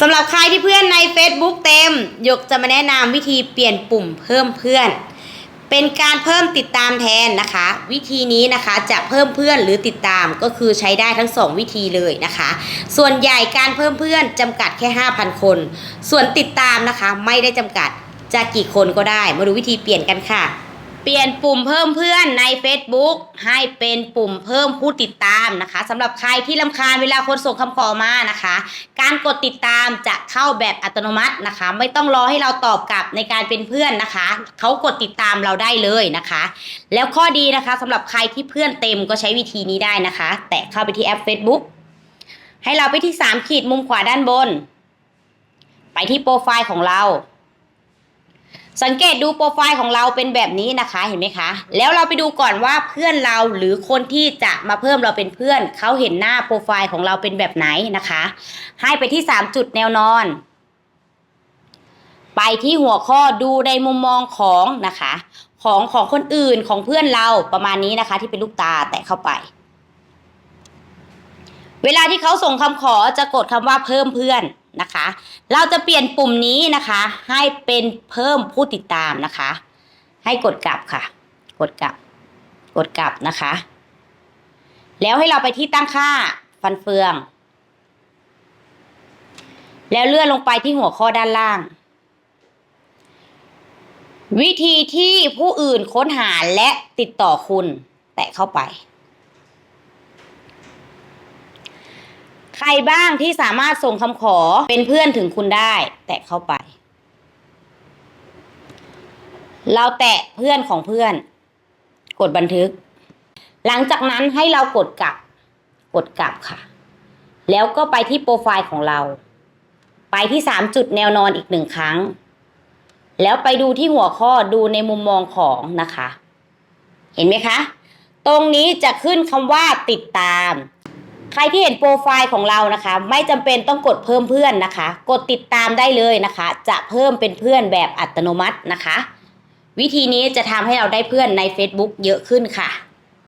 สำหรับใครที่เพื่อนใน Facebook เต็มหยกจะมาแนะนำวิธีเปลี่ยนปุ่มเพิ่มเพื่อน เป็นการเพิ่มติดตามแทนนะคะ วิธีนี้นะคะจะเพิ่มเพื่อนหรือติดตามก็คือใช้ได้ทั้งสองวิธีเลยนะคะ ส่วนใหญ่การเพิ่มเพื่อนจำกัดแค่ 5,000 คน ส่วนติดตามนะคะไม่ได้จำกัดจะกี่คนก็ได้ มาดูวิธีเปลี่ยนกันค่ะ เปลี่ยนปุ่มเพิ่มเพื่อนใน Facebook ให้เป็นปุ่มเพิ่มผู้ติดตามนะคะสำหรับใครที่ลำคาญเวลาคนส่งคำขอมานะคะ การกดติดตามจะเข้าแบบอัตโนมัตินะคะ ไม่ต้องรอให้เราตอบกลับในการเป็นเพื่อนนะคะเขากดติดตามเราได้เลยนะคะ แล้วข้อดีนะคะสำหรับใครที่เพื่อนเต็มก็ใช้วิธีนี้ได้นะคะ แตะเข้าไปที่แอป Facebook ให้เราไปที่3ขีดมุมขวาด้านบน ไปที่โปรไฟล์ของเรา สังเกตดูโปรไฟล์ของเราเป็นแบบนี้นะคะเห็นไหมคะ แล้วเราไปดูก่อนว่าเพื่อนเราหรือคนที่จะมาเพิ่มเราเป็นเพื่อนเขาเห็นหน้าโปรไฟล์ของเราเป็นแบบไหนนะคะ ให้ไปที่ 3 จุดแนวนอน ไปที่หัวข้อดูในมุมมองของนะคะ ของของคนอื่นของเพื่อนเราประมาณนี้นะคะ ที่เป็นลูกตาแตะเข้าไป เวลาที่เขาส่งคำขอจะกดคำว่าเพิ่มเพื่อน นะคะ เราจะเปลี่ยนปุ่มนี้นะคะ ให้เป็นเพิ่มผู้ติดตามนะคะ ให้กดกลับค่ะ กดกลับ กดกลับนะคะ แล้วให้เราไปที่ตั้งค่าฟันเฟือง แล้วเลื่อนลงไปที่หัวข้อด้านล่าง วิธีที่ผู้อื่นค้นหาและติดต่อคุณ แตะเข้าไป ใครบ้างที่สามารถส่งคำขอเป็นเพื่อนถึงคุณได้ แตะเข้าไป เราแตะเพื่อนของเพื่อน กดบันทึก หลังจากนั้นให้เรากดกลับ กดกลับค่ะ แล้วก็ไปที่โปรไฟล์ของเรา ไปที่สามจุดแนวนอนอีกหนึ่งครั้ง แล้วไปดูที่หัวข้อดูในมุมมองของนะคะ เห็นไหมคะ ตรงนี้จะขึ้นคำว่าติดตาม ใครที่เห็นโปรไฟล์ของเรานะคะ ไม่จำเป็นต้องกดเพิ่มเพื่อนนะคะ กดติดตามได้เลยนะคะ จะเพิ่มเป็นเพื่อนแบบอัตโนมัตินะคะ วิธีนี้จะทำให้เราได้เพื่อนใน Facebook เยอะขึ้นค่ะ